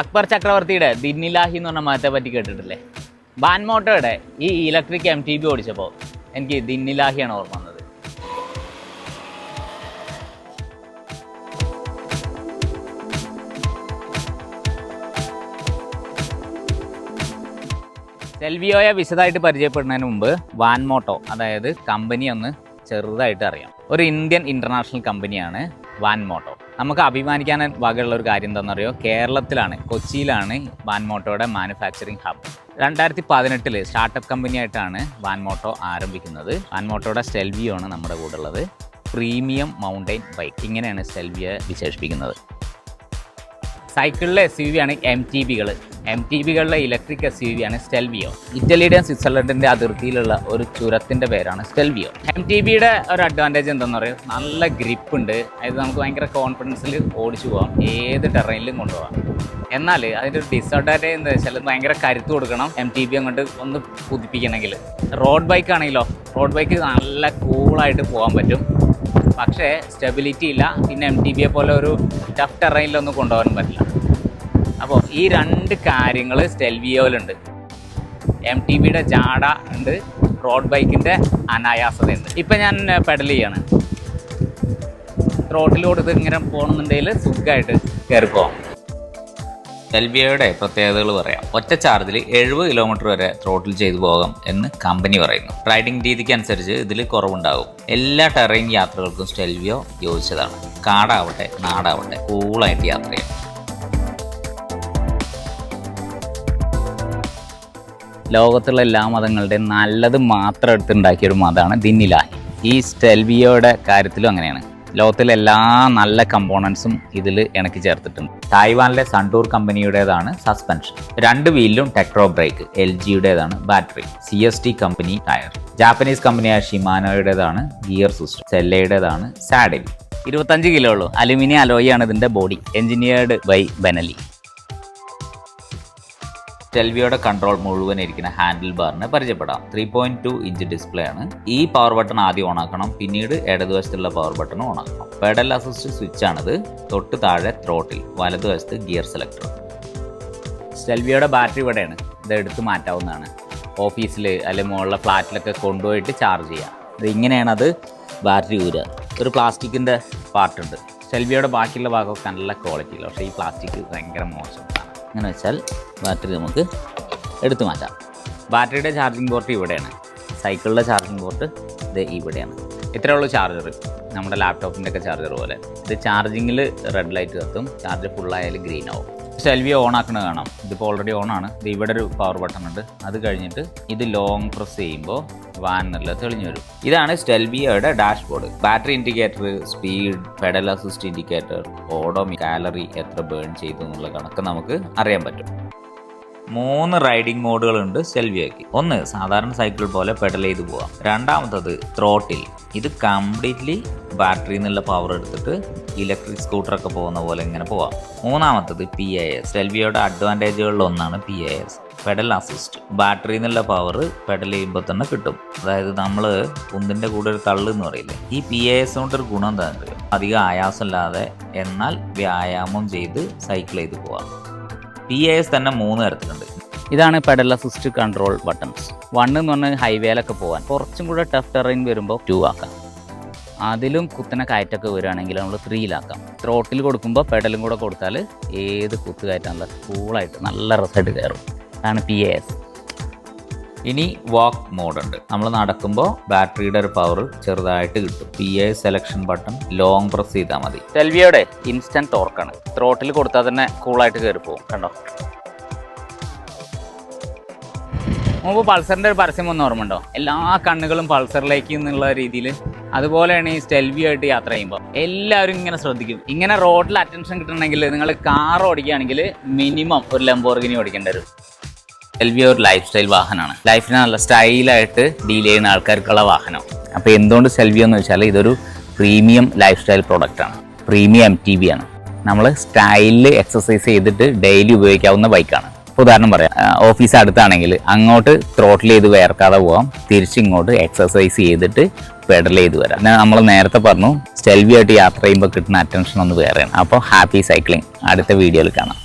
അക്ബർ ചക്രവർത്തിയുടെ ദിന്നിലാഹി എന്ന് പറഞ്ഞ മതത്തെ പറ്റി കേട്ടിട്ടില്ലേ? ബാൻമോട്ടോയുടെ ഈ ഇലക്ട്രിക് എം ടി ബി ഓടിച്ചപ്പോൾ എനിക്ക് ദിന്നിലാഹിയാണ് ഓർമ്മ വന്നത്. സെൽവിയോയെ വിശദമായിട്ട് പരിചയപ്പെടുന്നതിന് മുമ്പ് വാൻമോട്ടോ അതായത് കമ്പനി ഒന്ന് ചെറുതായിട്ട് അറിയാം. ഒരു ഇന്ത്യൻ ഇന്റർനാഷണൽ കമ്പനിയാണ് വാൻമോട്ടോ നമുക്ക് അഭിമാനിക്കാൻ വകയുള്ള ഒരു കാര്യം എന്താണെന്നറിയോ കേരളത്തിലാണ് കൊച്ചിയിലാണ് വാൻമോട്ടോയുടെ മാനുഫാക്ചറിങ് ഹബ് രണ്ടായിരത്തി പതിനെട്ടിൽ സ്റ്റാർട്ടപ്പ് കമ്പനിയായിട്ടാണ് വാൻമോട്ടോ ആരംഭിക്കുന്നത്. വാൻമോട്ടോയുടെ സെൽവിയോ ആണ് നമ്മുടെ കൂടെ ഉള്ളത് പ്രീമിയം മൗണ്ടൈൻ ബൈക്ക്. ഇങ്ങനെയാണ് സെൽവിയെ വിശേഷിപ്പിക്കുന്നത്. സൈക്കിളിലെ എസ് യു വി ആണ് എം ടി ബികൾ എം ടി ബികളിലെ ഇലക്ട്രിക് എസ് യു വി ആണ് സ്റ്റെൽവിയോ ഇറ്റലിയുടെയും സ്വിറ്റ്സർലൻഡിന്റെ അതിർത്തിയിലുള്ള ഒരു ചുരത്തിന്റെ പേരാണ് സ്റ്റെൽവിയോ എം ടി ബിയുടെ ഒരു അഡ്വാന്റേജ് എന്താണെന്ന് പറയുക നല്ല ഗ്രിപ്പ് ഉണ്ട്. അതായത് നമുക്ക് ഭയങ്കര കോൺഫിഡൻസിൽ ഓടിച്ചു പോകാം ഏത് ടെറൈനിലും കൊണ്ടുപോകാം എന്നാൽ അതിന്റെ ഒരു ഡിസഡ്വാന്റേജ് എന്താ വെച്ചാൽ ഭയങ്കര കരുത്ത് കൊടുക്കണം എം ടി ബി അങ്ങോട്ട് ഒന്ന് പുതിപ്പിക്കണമെങ്കിൽ റോഡ് ബൈക്ക് ആണെങ്കിലോ റോഡ് ബൈക്ക് നല്ല കൂളായിട്ട് പോകാൻ പറ്റും. പക്ഷേ സ്റ്റെബിലിറ്റി ഇല്ല. പിന്നെ എം ടി ബിയെ പോലെ ഒരു ടഫ് ടെറൈനിലൊന്നും കൊണ്ടുപോകാൻ പറ്റില്ല. അപ്പോൾ ഈ രണ്ട് കാര്യങ്ങൾ സ്റ്റെൽവിയോയിലുണ്ട്. എം ടി ബിയുടെ ജാട ഉണ്ട് റോഡ് ബൈക്കിന്റെ അനായാസതയുണ്ട്. ഇപ്പം ഞാൻ പെഡൽ ചെയ്യാണ്. റോട്ടിൽ ഇത് ഇങ്ങനെ പോകണമെന്നുണ്ടെങ്കിൽ സുഖമായിട്ട് കയറി പോകാം എൽബിയയുടെ പ്രത്യേകതകൾ പറയാം. ഒറ്റ ചാർജിൽ എഴുപത് കിലോമീറ്റർ വരെ ത്രോട്ടിൽ ചെയ്തു പോകാം എന്ന് കമ്പനി പറയുന്നു. റൈഡിംഗ് രീതിക്ക് അനുസരിച്ച് ഇതിൽ കുറവുണ്ടാകും. എല്ലാ ടെറൈൻ യാത്രകൾക്കും സ്റ്റെൽവിയോ യോജിച്ചതാണ്. കാടാവട്ടെ നാടാവട്ടെ കൂളായിട്ട് യാത്ര ചെയ്യാം. ലോകത്തുള്ള എല്ലാ മതങ്ങളുടെയും നല്ലത് മാത്രം എടുത്തുണ്ടാക്കിയ ഒരു മതമാണ് ദിന്നിലാഹി. ഈ സ്റ്റെൽവിയോയുടെ കാര്യത്തിലും അങ്ങനെയാണ്. ലോകത്തിലെ എല്ലാ നല്ല കമ്പോണൻസും ഇതിൽ ഇണക്കി ചേർത്തിട്ടുണ്ട്. തായ്വാനിലെ സൺടൂർ കമ്പനിയുടേതാണ് സസ്പെൻഷൻ രണ്ട് വീലിലും Tektro brake L ജിയുടേതാണ് battery C S T company tyre. Japanese കമ്പനിയായ ഷിമാനോയുടേതാണ് ഗിയർ സിസ്റ്റം സെല്ലയുടേതാണ് സാഡിൽ. ഇരുപത്തഞ്ച് കിലോ ഉള്ളൂ. അലുമിനിയം അലോയാണ് ഇതിന്റെ ബോഡി എഞ്ചിനീയർഡ് ബൈ ബെനലി ടെൽവിയുടെ കൺട്രോൾ മുഴുവൻ ഇരിക്കുന്ന ഹാൻഡിൽ ബാറിനെ പരിചയപ്പെടാം. Three point two inch display ആണ്. ഈ പവർ ബട്ടൺ ആദ്യം ഓണാക്കണം പിന്നീട് ഇടതുവശത്തുള്ള പവർ ബട്ടൺ ഓണാക്കണം പെഡൽ അസിസ്റ്റ് സ്വിച്ച് ആണിത്. തൊട്ട് താഴെ ത്രോട്ടിൽ വലതുവശത്ത് ഗിയർ സെലക്ടർ സ്റ്റെൽവിയുടെ ബാറ്ററി ഇവിടെയാണ്. ഇത് എടുത്ത് മാറ്റാവുന്നതാണ്. ഓഫീസിൽ അല്ലെങ്കിൽ മുകളിലെ ഫ്ലാറ്റിലൊക്കെ കൊണ്ടുപോയിട്ട് ചാർജ് ചെയ്യാം. ഇത് ഇങ്ങനെയാണത് ബാറ്ററി ഊരുക ഒരു പ്ലാസ്റ്റിക്കിന്റെ പാർട്ടുണ്ട് സെൽവിയുടെ ബാക്കിയുള്ള ഭാഗമൊക്കെ നല്ല ക്വാളിറ്റിയില്ല പക്ഷേ ഈ പ്ലാസ്റ്റിക് ഭയങ്കര മോശം. അങ്ങനെ വെച്ചാൽ ബാറ്ററി നമുക്ക് എടുത്തു മാറ്റാം. ബാറ്ററിയുടെ ചാർജിങ് പോർട്ട് ഇവിടെയാണ്. സൈക്കിളിന്റെ ചാർജിങ് പോർട്ട് ഇത് ഇവിടെയാണ്. ഇത്രയേ ഉള്ളൂ ചാർജർ നമ്മുടെ ലാപ്ടോപ്പിന്റെ ഒക്കെ ചാർജർ പോലെ. ഇത് ചാർജിങ്ങിൽ റെഡ് ലൈറ്റ് കത്തും ചാർജ് ഫുള്ളായാലും ഗ്രീൻ ആവും. സെൽവി ഓൺ ആക്കുന്നത് കാണാം. ഇതിപ്പോൾ ഓൾറെഡി ഓൺ ആണ്. ഇത് ഇവിടെ ഒരു പവർ ബട്ടൺ ഉണ്ട്. അത് കഴിഞ്ഞിട്ട് ഇത് ലോങ് പ്രസ് ചെയ്യുമ്പോൾ വാൻ എന്നുള്ളത് തെളിഞ്ഞു വരും. ഇതാണ് സ്റ്റെൽവിയയുടെ dashboard battery indicator speed pedal assist indicator odo calorie എത്ര ബേൺ ചെയ്തു എന്നുള്ള കണക്ക് നമുക്ക് അറിയാൻ പറ്റും. മൂന്ന് റൈഡിംഗ് മോഡുകളുണ്ട് സെൽവിയയ്ക്ക്. ഒന്ന് സാധാരണ സൈക്കിൾ പോലെ പെഡൽ ചെയ്ത് പോവാം. രണ്ടാമത്തത് ത്രോട്ടിൽ. ഇത് കംപ്ലീറ്റ്ലി ബാറ്ററിയിൽ നിന്നുള്ള പവർ എടുത്തിട്ട് ഇലക്ട്രിക് സ്കൂട്ടറൊക്കെ പോകുന്ന പോലെ ഇങ്ങനെ പോവാം. മൂന്നാമത്തത് പി എ എസ് സെൽവിയയുടെ അഡ്വാന്റേജുകളിൽ ഒന്നാണ് P A S pedal assist ബാറ്ററിയിൽ നിന്നുള്ള പവർ പെഡൽ ചെയ്യുമ്പോൾ തന്നെ കിട്ടും. അതായത് നമ്മൾ കുന്തിന്റെ കൂടെ ഒരു തള്ളു എന്ന് പറയില്ലേ? ഈ പി എ എസ് കൊണ്ട് ഒരു ഗുണം തന്നെ അധികം ആയാസമില്ലാതെ എന്നാൽ വ്യായാമം ചെയ്ത് സൈക്കിൾ ചെയ്ത് പോവാം. പി എസ് തന്നെ മൂന്ന് തരത്തിലുണ്ട്. ഇതാണ് pedal assist control buttons one എന്ന് പറഞ്ഞാൽ ഹൈവേയിലൊക്കെ പോകാൻ കുറച്ചും കൂടെ ടഫ് ടെറൈൻ വരുമ്പോൾ ടു ആക്കാം. അതിലും കുത്തനെ കയറ്റൊക്കെ വരികയാണെങ്കിൽ നമ്മൾ ത്രീയിലാക്കാം ത്രോട്ടിൽ കൊടുക്കുമ്പോൾ പെഡലും കൂടെ കൊടുത്താൽ ഏത് കുത്ത് കയറ്റാൻ കൂളായിട്ട് നല്ല റിസൾട്ട് കയറും. അതാണ് പി എ എസ് ഇനി വാക്ക് മോഡ് ഉണ്ട്. നമ്മൾ നടക്കുമ്പോൾ ബാറ്ററിയുടെ ഒരു പവർ ചെറുതായിട്ട് കിട്ടും. P A selection button long press ചെയ്താൽ മതി. സെൽവിയുടെ ഇൻസ്റ്റന്റ് ടോർക്കാണ് ത്രോട്ടിൽ കൊടുത്താൽ തന്നെ കൂളായിട്ട് കയറി പോകും കണ്ടോ? മുമ്പ് പൾസറിന്റെ ഒരു പരസ്യം ഒന്ന് ഓർമ്മയുണ്ടോ എല്ലാ കണ്ണുകളും പൾസറിലേക്ക് എന്നുള്ള രീതിയിൽ അതുപോലെയാണ് ഈ സ്റ്റെൽവിയായിട്ട് യാത്ര ചെയ്യുമ്പോൾ എല്ലാവരും ഇങ്ങനെ ശ്രദ്ധിക്കും. ഇങ്ങനെ റോഡിൽ അറ്റൻഷൻ കിട്ടണമെങ്കിൽ നിങ്ങൾ കാർ ഓടിക്കുകയാണെങ്കിൽ മിനിമം ഒരു ലംബോർഗിനി ഓടിക്കേണ്ടി വരും. സെൽവി ഒരു ലൈഫ് സ്റ്റൈൽ വാഹനമാണ് ലൈഫിനെ നല്ല സ്റ്റൈലായിട്ട് ഡീൽ ചെയ്യുന്ന ആൾക്കാർക്കുള്ള വാഹനം. അപ്പോൾ എന്തുകൊണ്ട് സെൽവി എന്ന് വെച്ചാൽ ഇതൊരു പ്രീമിയം ലൈഫ് സ്റ്റൈൽ പ്രോഡക്റ്റാണ് പ്രീമിയം എം ടി വി ആണ്. നമ്മൾ സ്റ്റൈലിൽ എക്സസൈസ് ചെയ്തിട്ട് ഡെയിലി ഉപയോഗിക്കാവുന്ന ബൈക്കാണ് ഇപ്പോൾ ഉദാഹരണം പറയാം. ഓഫീസ് അടുത്താണെങ്കിൽ അങ്ങോട്ട് ത്രോട്ടിൽ ചെയ്ത് വേർക്കാതെ പോവാം. തിരിച്ചിങ്ങോട്ട് എക്സസൈസ് ചെയ്തിട്ട് പെഡൽ ചെയ്ത് വരാം. പിന്നെ നമ്മൾ നേരത്തെ പറഞ്ഞു സെൽവിയായിട്ട് യാത്ര ചെയ്യുമ്പോൾ കിട്ടുന്ന അറ്റൻഷൻ ഒന്ന് വേറെയാണ്. അപ്പോൾ ഹാപ്പി സൈക്ലിംഗ് അടുത്ത വീഡിയോയിൽ കാണാം.